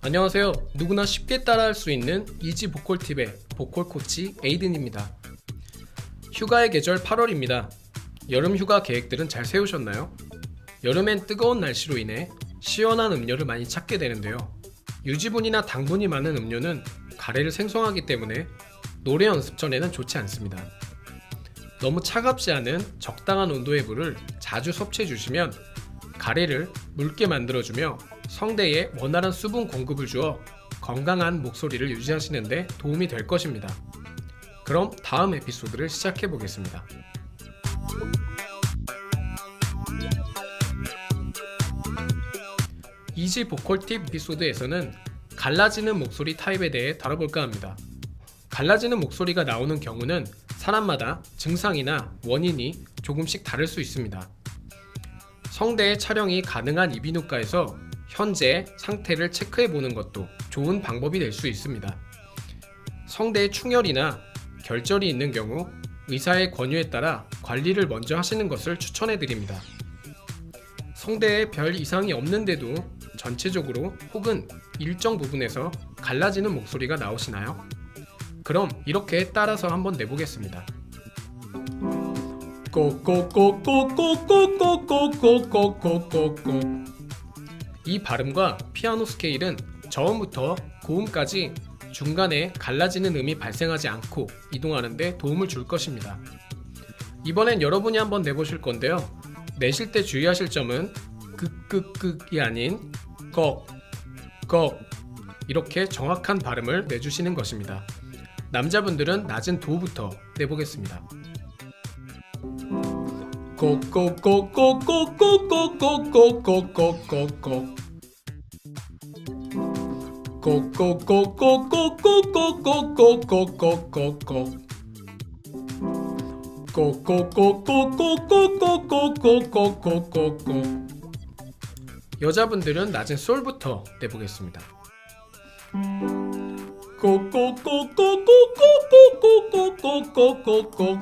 안녕하세요. 누구나 쉽게 따라할 수 있는 이지 보컬 팁의 보컬 코치 에이든입니다. 휴가의 계절 8월입니다. 여름 휴가 계획들은 잘 세우셨나요? 여름엔 뜨거운 날씨로 인해 시원한 음료를 많이 찾게 되는데요. 유지분이나 당분이 많은 음료는 가래를 생성하기 때문에 노래 연습 전에는 좋지 않습니다. 너무 차갑지 않은 적당한 온도의 물을 자주 섭취해 주시면 가래를 묽게 만들어주며 성대에 원활한 수분 공급을 주어 건강한 목소리를 유지하시는데 도움이 될 것입니다. 그럼 다음 에피소드를 시작해 보겠습니다. 이지 보컬 팁 에피소드에서는 갈라지는 목소리 타입에 대해 다뤄볼까 합니다. 갈라지는 목소리가 나오는 경우는 사람마다 증상이나 원인이 조금씩 다를 수 있습니다. 성대의 촬영이 가능한 이비인후과에서 현재 상태를 체크해 보는 것도 좋은 방법이 될 수 있습니다. 성대에 충혈이나 결절이 있는 경우 의사의 권유에 따라 관리를 먼저 하시는 것을 추천해 드립니다. 성대에 별 이상이 없는데도 전체적으로 혹은 일정 부분에서 갈라지는 목소리가 나오시나요? 그럼 이렇게 따라서 한번 내보겠습니다. 이 발음과 피아노 스케일은 저음부터 고음까지 중간에 갈라지는 음이 발생하지 않고 이동하는데 도움을 줄 것입니다. 이번엔 여러분이 한번 내보실 건데요. 내실 때 주의하실 점은 끄끄끄이 아닌 꺽, 꺽 이렇게 정확한 발음을 내주시는 것입니다. 남자분들은 낮은 도부터 내보겠습니다. 꼬꼬꼬꼬꼬꼬꼬꼬꼬꼬꼬꼬 꼬꼬꼬꼬꼬꼬꼬꼬꼬꼬꼬꼬 꼬꼬꼬꼬꼬꼬꼬꼬꼬꼬꼬 여자분들은 낮은 솔부터 꼬꼬꼬꼬꼬꼬꼬꼬꼬꼬꼬꼬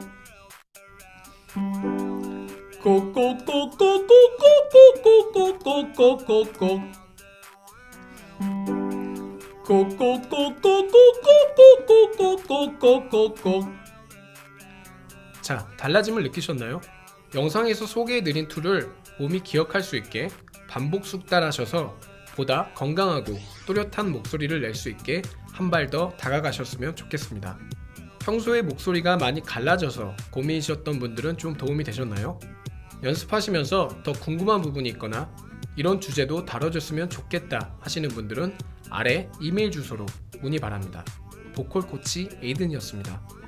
자, 달라짐을 느끼셨나요? 영상에서 소개해드린 툴을 몸이 기억할 수 있게 반복 숙달하셔서 보다 건강하고 또렷한 목소리를 낼 수 있게 한 발 더 다가가셨으면 좋겠습니다. 평소에 목소리가 많이 갈라져서 고민이셨던 분들은 좀 도움이 되셨나요? 연습하시면서 더 궁금한 부분이 있거나 이런 주제도 다뤄줬으면 좋겠다 하시는 분들은 아래 이메일 주소로 문의 바랍니다. 보컬 코치 에이든이었습니다.